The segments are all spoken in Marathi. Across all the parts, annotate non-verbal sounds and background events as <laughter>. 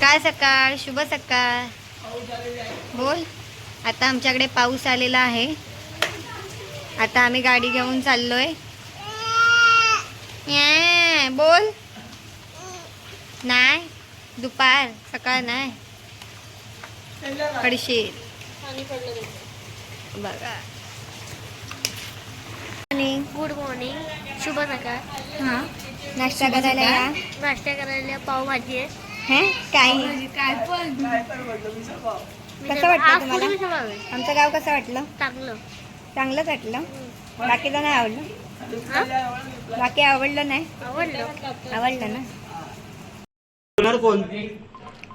काय सकाळ? शुभ सकाळ. बोल. आता आमच्याकडे पाऊस आलेला आहे. आता आम्ही गाडी घेऊन चाललोय. ये, बोल. नाही दुपार सकाळ नाही कडशीर बघा. गुड मॉर्निंग शुभ सकाळ. हां. नाश्ता करायला नाश्ता करायला पावभाजी आहे. हे काही कसं वाटतं तुम्हाला? आमचं गाव कसं वाटलं? चांगलं. चांगलंच वाटलं. बाकीचं नाही आवडलं? बाकी आवडलं नाही? आवडलं. आवडलं ना? होणार कोण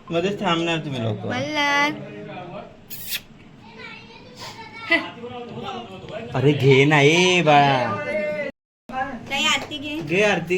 मध्येच थांबणार तुम्ही लोक. अरे घे ना ए बाळा. काही आरती घे. घे आरती.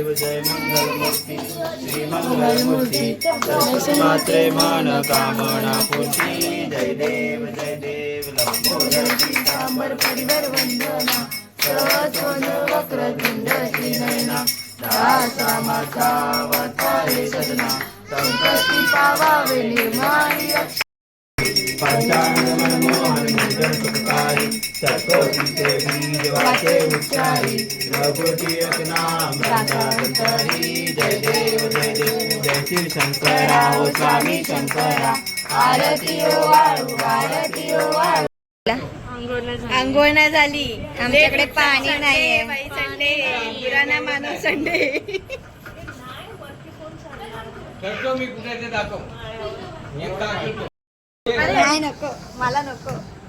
ये. घे. गणपती बाप्पा मात्रे मन कामना पूर्ती जय देव जय देव लंबोदर पीतांबर परिवर वंदना सहस्वन वक्रतुंड श्रीनयना दासा माता पावावे निर्माणी पंचांग मनमोहन मुद्गण सुखकारी चकोटी ते बीज वाचे उच्चारी रघुटी नाम राधावतारी जय देव जय देव जय शिव शंकरा स्वामी शंकरा आरती ओ वाळू आरती ओ वाळू आंघोळ नाही झाली. आमच्याकडे पाणी नाहीये. संडे पुराणा मानव संडे. नाही नको. मला नको.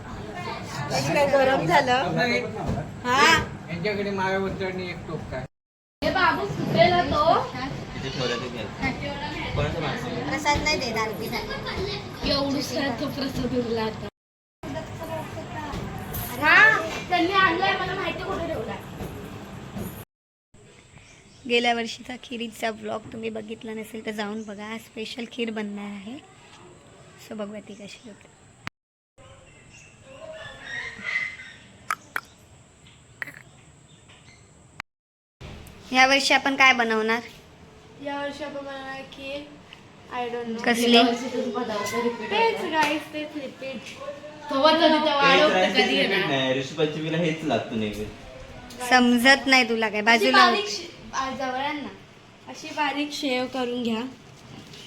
इकडे गरम झालं. हा? यांच्याकडे माव्या उतरणी एक टोप काय? ठेवलं ते. घ्यायचं. कोणाचं माणसं? प्रसाद नाही देत आरतीसाठी गेल्या वर्षीचा खिरीचा ब्लॉग तुम्ही बघितला नसेल तर जाऊन बघा. स्पेशल खीर बनणार आहे. सो बघूया ती कशी होते. या वर्षी आपण काय बनवणार? या वर्षी आपण बनवणार खीर आय डोंट नो कसली? तेच गाईस तेच रिपीट हेच लागतो समजत नाही तुला काय. बाजूला. जवळांना अशी बारीक शेव करून घ्या.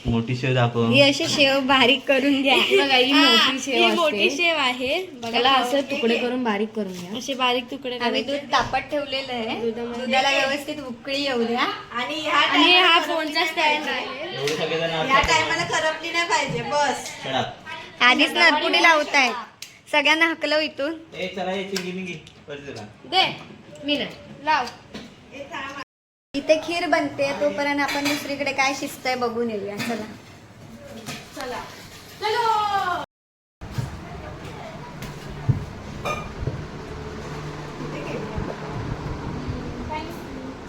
मोठी शेव दाखव. ही अशी शेव बारीक करून घ्या. बघा ही मोठी शेव ही मोठी शेव आहे. त्याला असं तुकडे करून बारीक करून घ्या. असे बारीक तुकडे आम्ही. दूध तापत ठेवलेलं आहे. दुधाला व्यवस्थित उकळी येऊ द्या. आणि ह्या आणि हा फोनचा स्टँड आहे ह्या टायमाला करपली नाही पाहिजे बस. आधीच नरपुडी लावतायत सगळ्यांना हकलव इथून. ये. दे मी ना लाव इथे खीर बनते तोपर्यंत आपण दुसरीकडे काय शिजतंय बघून येऊया. चला. चला. चलो!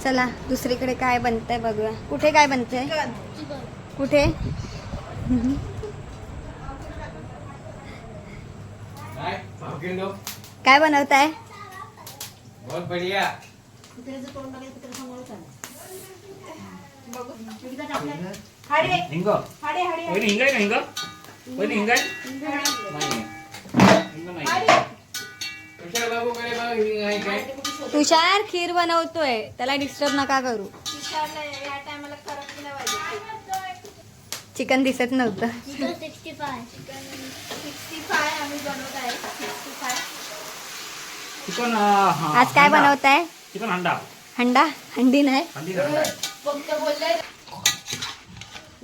चला दुसरीकडे काय बनतंय बघूया. कुठे काय बनतंय? कुठे? काय? हिंग. आहे का हिंग? आहे नाही. हिंग नाही. कशाला बाबू बाबा हिंग आहे काय? तुषार खीर बनवतोय. त्याला डिस्टर्ब नका करू. चिकन दिसत नव्हतं. सिक्स्टी फाय चिकन आज काय बनवताय? चिकन अंडा हंडा? हंडी नाही. अंडी अंडा आहे.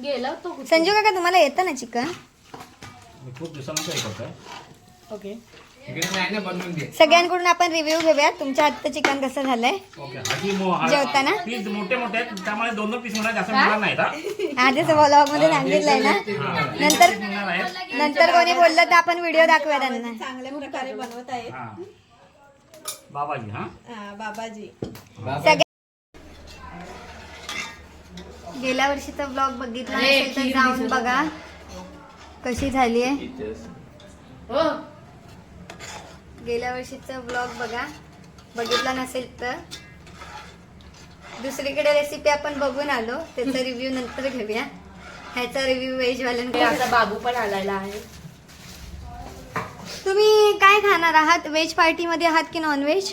गेला तो संजू काका तुम्हाला येतं ना चिकन? मी खूप दिवसानंतर हे करतोय. ओके. इकडे नाही ना बनवून दे. सगळ्यांकडून आपण रिव्ह्यू घेऊया तुमच्या हातचं चिकन कसं झालंय? ओके आधी मो- हा- जेवताना? पीस मोठे मोठे आहेत. त्यामुळे दोन दोन पीस होणार जास्त मिळणार नाहीत हा. आधीच व्लॉगमध्ये सांगितलंय ना. हा. नंतर पीस मिळणार आहेत. नंतर कोणी बोललं तर आपण व्हिडिओ दाखवूया त्यांना. चांगल्या प्रकारे बनवत आहेत. हा. बाबाजी हा? हा, बाबाजी. गेल्या वर्षीचा ब्लॉग बघितला नसेल तर जाऊन बघा. कशी झाली आहे हो. गेल्या वर्षीचा ब्लॉग बघा. बघितला नसेल तर. दुसरीकडे रेसिपी आपण बघून आलो. त्याचा <laughs> रिव्ह्यू नंतर घेऊया. ह्याचा रिव्ह्यू व्हेजवाल्यांकडे आता बाबू पण आलेला आहे. तुम्ही काय खाणार आहात? व्हेज पार्टी मध्ये आहात की नॉन व्हेज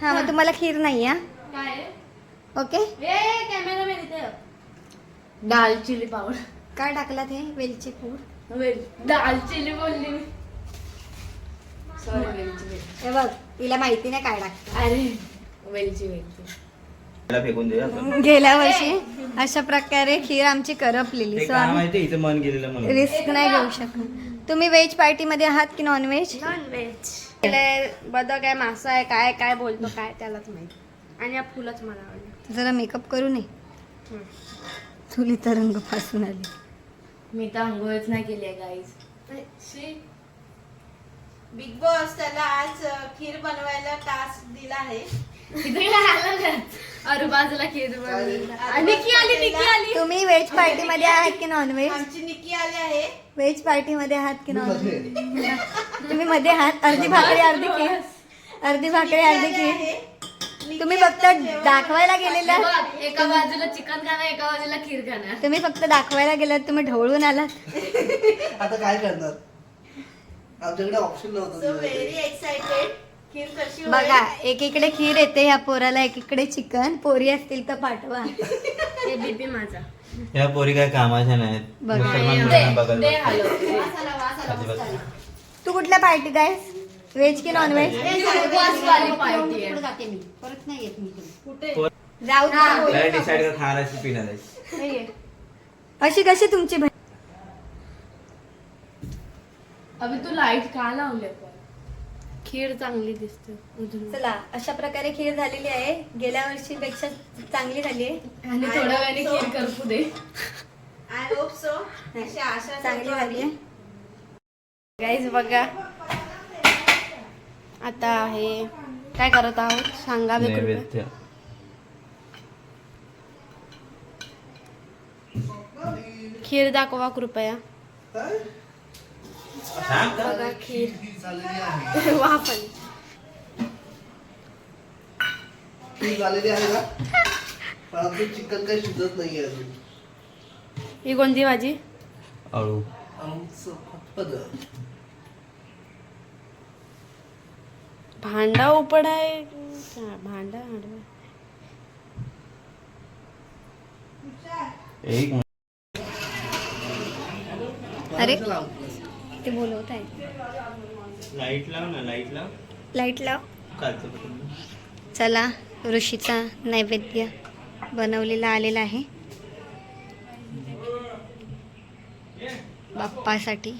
हा मग तुम्हाला खीर नाही हा? ओके दालचिली पावडर काय टाकलात हे वेलची पूड? बोलली मी. सॉरी वेलची वेलची. हे बघ तिला माहिती नाही काय टाकत अरे वेलची वेलची फेकून गेल्या वर्षी अशा प्रकारे खीर आमची करपलेली सो काय आम्ही माहिती हिचं मन गेलेलं म्हणून. रिस्क नाही घेऊ शकत. तुम्ही व्हेज पार्टी मध्ये आहात की नॉन व्हेज नॉन व्हेज बदक आहे मासा आहे काय काय बोलतो काय त्यालाच माहिती. आणि हा फुलच मला आवडलं. जरा मेकअप करू नये? हम्म. चुली तरंग फासून आली. मी तर आंघोळच नाही केली आहे गाईज बिग बॉस त्याला आज अ, खीर बनवायला टास्क दिला आहे. अरे बाजूला खीर निकी आली निकी आली. तुम्ही व्हेज पार्टी मध्ये आहात की नॉन व्हेज आमची निकी आली आहे. व्हेज पार्टी मध्ये आहात की नॉन व्हेज तुम्ही मध्ये आहात? अर्धी भाकरी अर्धी खीर अर्धी भाकरी अर्धी खीर तुम्ही फक्त दाखवायला गेलेला बघ, एका बाजूला चिकन खाणं एका बाजूला खीर खाणं. तुम्ही फक्त दाखवायला गेलात तुम्ही ढवळून आलात. आता काय करणार? आमच्याकडे ऑप्शन सो नव्हतं व्हेरी एक्साइटेड होईल? बघा एकीकडे खीर येते ह्या पोराला एकीकडे चिकन. पोरी असतील तर पाठवा. हे बीपी माझा. ह्या पोरी काय कामाच्या नाहीत. बघा. मुसलमान मुलांना बघायला दे बघतात. हलव. अजिबात. तू कुठल्या पार्टीत आहेस? व्हेज की नॉन व्हेज उपवासवाली पार्टी आहे. जाऊ दे. काय डिसाईड कर खाणार आहेस की पिणार आहेस अशी कशी तुमची बहीण? अभि तू लाइट का लावले खीर चांगली दिसते. चला अशा प्रकारे खीर झालेली आहे. गेल्या वर्षी पेक्षा चांगली झाली आहे. आणि थोड्या वेळाने खीर करपू दे. आय होप सो अशी आशा चांगली झाली. आहे. गाईज बघा. आता आहे. काय करत आहोत? सांगा कृपया. नैवेद्य. खीर दाखवा कृपया? बघा <laughs> खीर. झालेली आहे वाफाली ती झालेली आहे का पण आमचं चिकन काही शिजत नाही अजून. ही कोणती भाजी? अळू आमचं फक्त भांडा उपड आहे. भांडा. एक मिनिट. अरे. ते बोलवत आहे लाइट लाव ना लाइट लाव. लाइट लाव. चला ऋषीचा नैवेद्य बनवलेला आलेला आहे. बाप्पासाठी.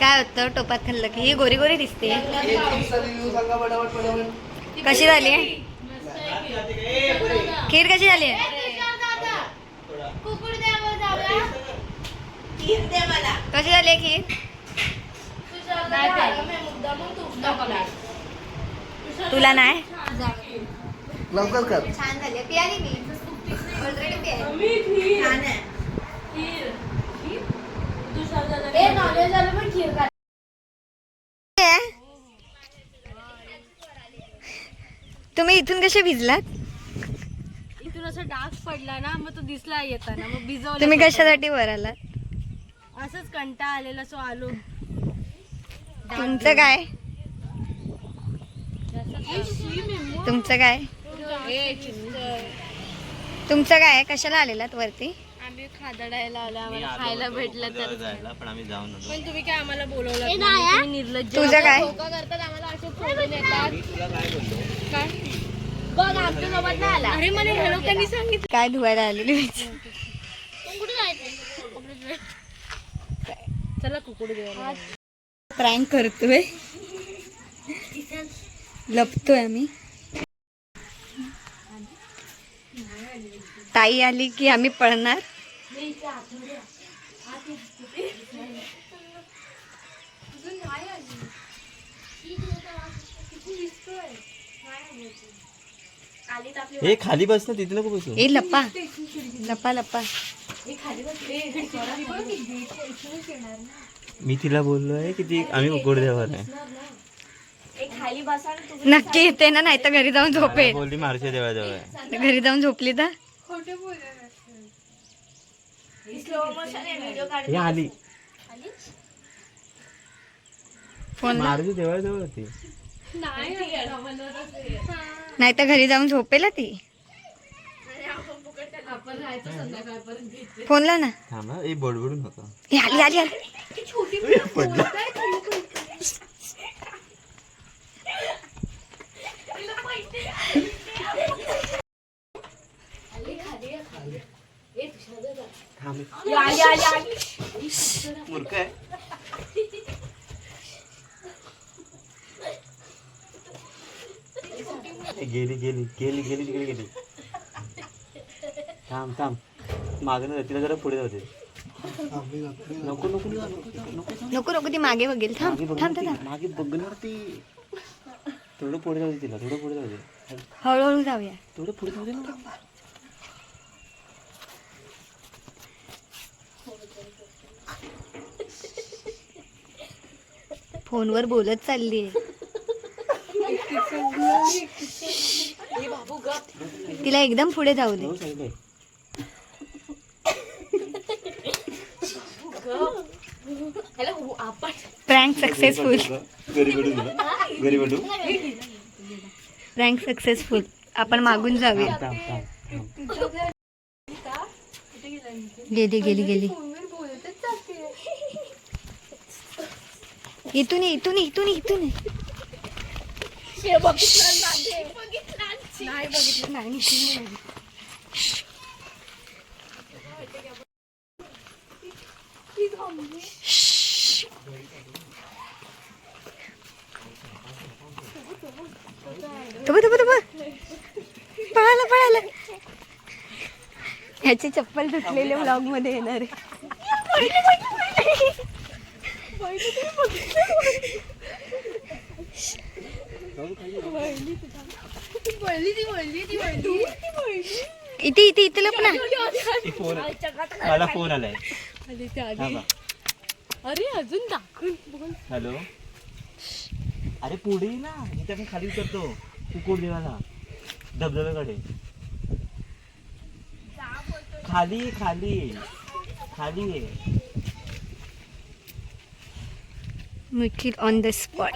काय होतं? टोपात खाल्लं की ही गोरी गोरी दिसते. कशी झाली? आहे खीर कशी झाली? आहे खीर दे मला कशी झाली आहे खीर? तुला नाही? लवकर कर. छान झाली. पियाली मी. ऑलरेडी पियाली. छान आहे. तुम्ही इथून कसे भिजलात? इथून असं डाग पडला ना मग तो दिसला येताना मग भिजवलं तुम्ही कशासाठी वर आलात? असंच कंटा आलेला सो आलो. तुमचं काय? तुमचं काय? तुमचं काय? कशाला आलेलात वरती? आम्ही खादडायला आलो आम्हाला खायला होतो भेटलं तर. जायला पण आम्ही जाऊन आलो. पण तुम्ही काय आम्हाला बोलवलं नाही? तुम्ही निर्लज्ज तुझं काय? धोका करतात आम्हाला असे सोडून येतात. मी तुला काय बोललो? काय? बघ आमच्या अरे मला ह्या लोकांनी सांगितलं. काय धुवायला आलेली चला कुकुड प्रँक करतोय. लपतोय आम्ही. ताई आली की आम्ही पळणार? हे खाली बस ना तिथे नको बसू. ए लपा लपा लपा मी तिला बोललोय की ती आम्ही उकोड देणार आहे. नक्की येते ना नाही तर घरी जाऊन झोपेल. बोलली मार्च्या देवाजवळ. आहे घरी जाऊन झोपली तर? आहे हे आली. फोन मारुती देवाजवळ होती नाही तर घरी जाऊन झोपेल हा ती फोनला ना. थांबा ए बडबडू नका ए, आली आली आली थांब. आली आली आली मूर्ख आहे ए, गेली गेली गेली गेली तिकडे गेली. थांब थांब. मागं तिला जरा पुढे दे. नको नको नको नको ती मागे बघेल. थांब मागे थांब थांब मागे बघणार ती. थोडं पुढे जाऊ दे तिला थोडं पुढे जाऊ दे. हळूहळू जाऊया. थोडं पुढे जाऊ दे ना. फोनवर बोलत चालली तिला एकदम पुढे जाऊ दे. प्रँक सक्सेसफुल प्रँक सक्सेसफुल आपण मागून जाऊया. गेली गेली गेली. इथून इथून इथून इथून ये. नाही बघितलं नाही इथून ये. तुब तुब तुब. पळाला पळाला. ह्याची चप्पल तुटलेल्या व्लॉगमध्ये येणार आहे. इथे इथे इथे लप ना. ए, फोन मला फोन आलाय. अरे अजून दाखवून हॅलो. अरे पुढे ना. इथे आपण खाली उतरतो. कुकोड देवाला धबधब्याकडे. खाली खाली. खाली ये. निखिल ऑन द स्पॉट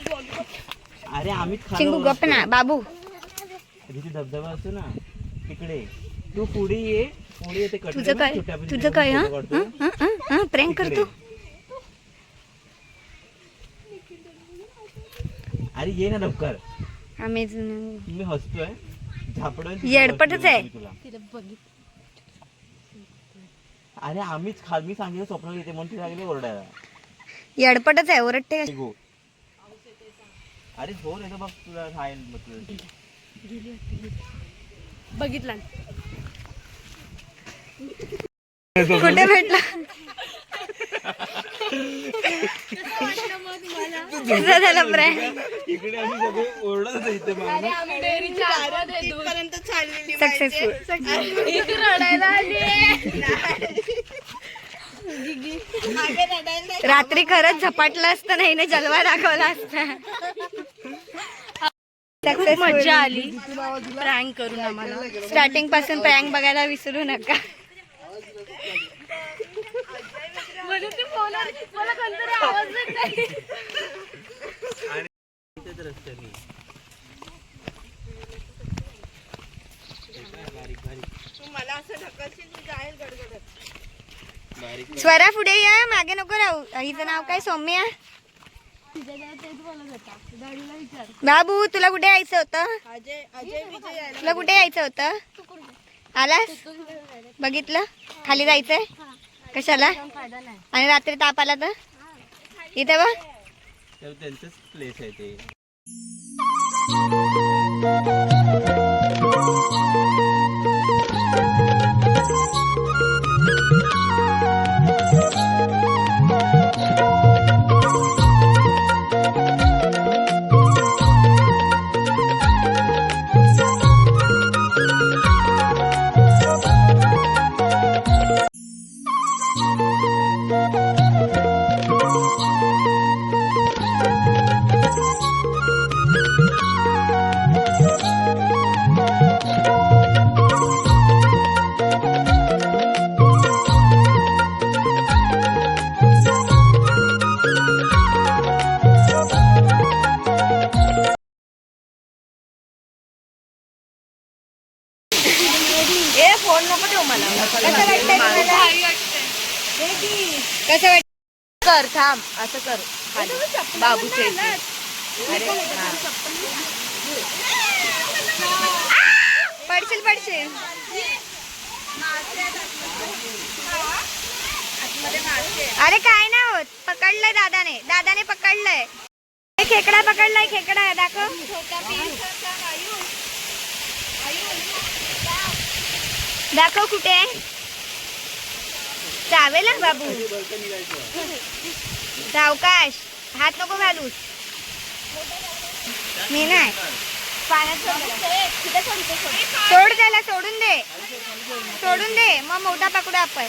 अरे आम्ही चिंगू गप ना बाबू. तिथे धबधबा असतो ना तिकडे. तू पुढे ये पुढे येते तुझं काय? तुझं काय हा. प्रँक. करतो अरे ये ना लवकर. आम्ही मी हसतोय. झापडोय येडपटच आहे. तुला. अरे आम्हीच खाल मी सांगितलं स्वप्न येते म्हणून ती लागली ओरडायला. येडपटच आहे ओरडते. अरे हो तर बघ तुला खायला म्हटलं बघितला. कुठे भेटला? कसा झाला प्रँक इकडे आम्ही सगळे ओरडत होतो इथे मागं. सक्सेसफुल <laughs> रात्री खरंच झपाटलं असतं नाही ना जलवा दाखवला असता. खूप मजा आली. प्रँक करून आम्हाला. स्टार्टिंगपासून प्रँक बघायला विसरू नका. स्वरा पुढे या मागे नको राहू. हिचं नाव काय? सौम्या? बाबू तुला कुठे यायचं होतं? अजय अजय विजय यायला तुला कुठे यायचं होतं? आलास? बघितलं? खाली जायचंय? कशाला? आणि रात्री ताप आला तर? इथे बघ. त्यांचंच प्लेस आहे ते. नको देऊ मला. कसं वाटतंय तुम्हाला? कसं वाटत कर थांब. असं कर. खाली. इथे. अरे हा. पडशील पडशील. अरे काय नाही होत. पकडलंय दादाने. दादाने पकडलंय. खेकडा पकडलाय खेकडा. दाखव. दाखव कुठे आहे? चावेल बाबू. सावकाश हात नको घालूस मी नाही. सोड त्याला सोडून दे. सोडून दे. मग मोठा पकडू आपण.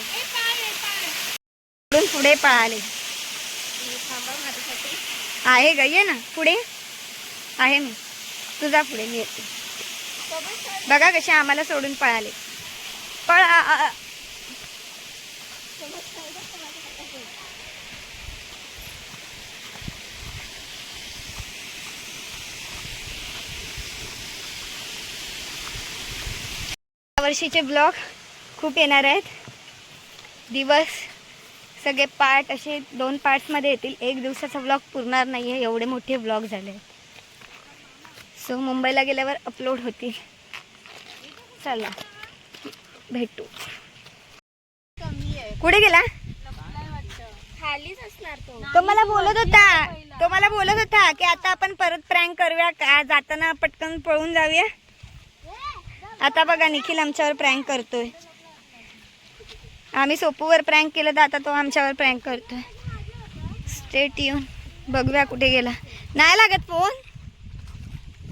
सोडून पुढे पळाले. आहे ग ये ना. पुढे. आहे मी तुझा पुढे मी येते. बघा कसे आम्हाला सोडून पळाले. पळ या वर्षीचे ब्लॉग खूप येणार आहेत. दिवस सगळे पार्ट असे दोन पार्ट्समध्ये येतील. एक दिवसाचा ब्लॉग पुरणार नाही आहे एवढे मोठे ब्लॉग झाले. आहेत सो मुंबईला गेल्यावर अपलोड होतील. चला. भेटू. कुठे गेला? खालीच तो तो मला बोलत होता. तो मला बोलत होता की आता आपण परत प्रँक करूया का? जाताना पटकन पळून जाऊया. आता बघा निखिल आमच्यावर प्रँक करतोय. आम्ही सोपूवर प्रँक केलं तर आता तो आमच्यावर प्रँक करतोय. स्टेट येऊन बघूया कुठे गेला. नाही लागत फोन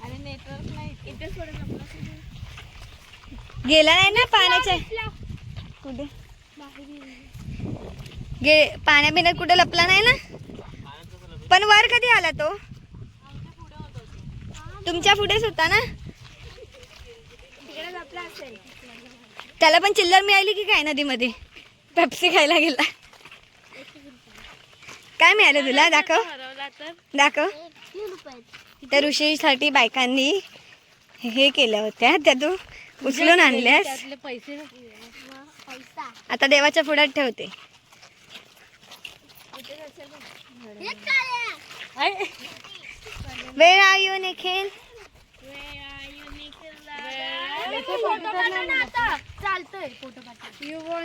आणि नेटवर्क नाही इथे सोडून गेला नाही ना पाण्याच्या? कुठे? गे पाण्या बिण्यात कुठे लपला नाही ना? पण वर कधी आला तो? तुमच्या पुढेच होता ना? त्याला पण चिल्लर मिळाली की काय नदीमध्ये? पेप्सी खायला गेला. काय मिळालं तुला? दाखव. दाखव. त्या ऋषीसाठी बायकांनी हे केल्या होत्या. त्या तू उचलून आणल्यास? त्यातले पैसे? आता देवाच्या पुढ्यात ठेवते. वेळ आर यू निखिल? चालतोय. फोटो पाठव